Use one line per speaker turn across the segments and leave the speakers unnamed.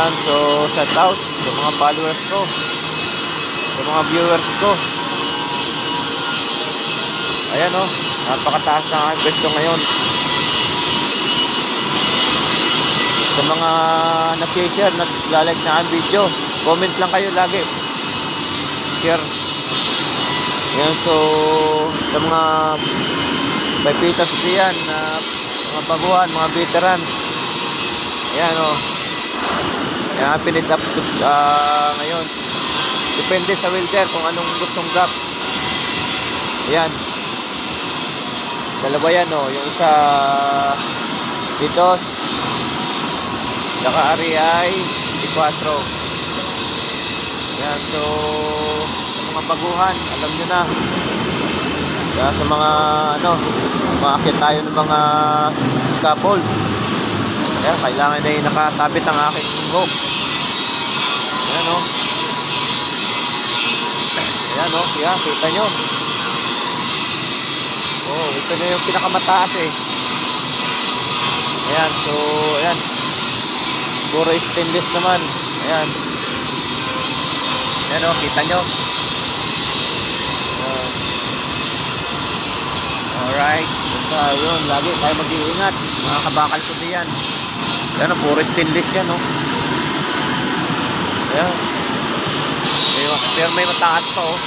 Ayan, so shout out sa mga followers ko. Sa mga viewers ko. Ayan oh, napakataas na ang pwesto ngayon. Sa mga nag-share, nag-like na ang video, comment lang kayo lagi. Share. Ayan, so sa mga Paipitas diyan na mga baguhan, mga veteran. Ayan o. Oh. Ayan, pinit up to, ah, ngayon. Depende sa welder kung anong gustong gap. Ayan. Dalawa yan o. Yung isa dito. Saka REI D4. Ayan. So, sa mga baguhan, alam nyo na. Kaya sa mga ano, umaakit tayo ng mga scaffold. Kaya kailangan na nakasabit ang aking hook. Ayan o. Ayan o, kaya kita nyo. Oh, ito na yung pinakamataas eh. Ayan, so, ayan. Puro stainless naman. Ayan. Ayan o, kita nyo. Ayan. Alright. Basta yun, lagi tayo mag-iingat. Mga kabakal ko diyan. Yan, puro stainless yan, oh. Ayan. May, pero may mataas pa, oh.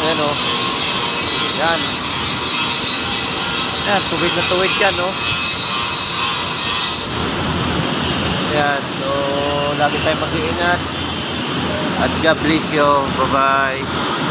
Ayan, oh. Yan. Yan, tuwid na tuwid yan, oh. Ayan, so, lagi tayo mag-iingat. At God bless you. Bye-bye.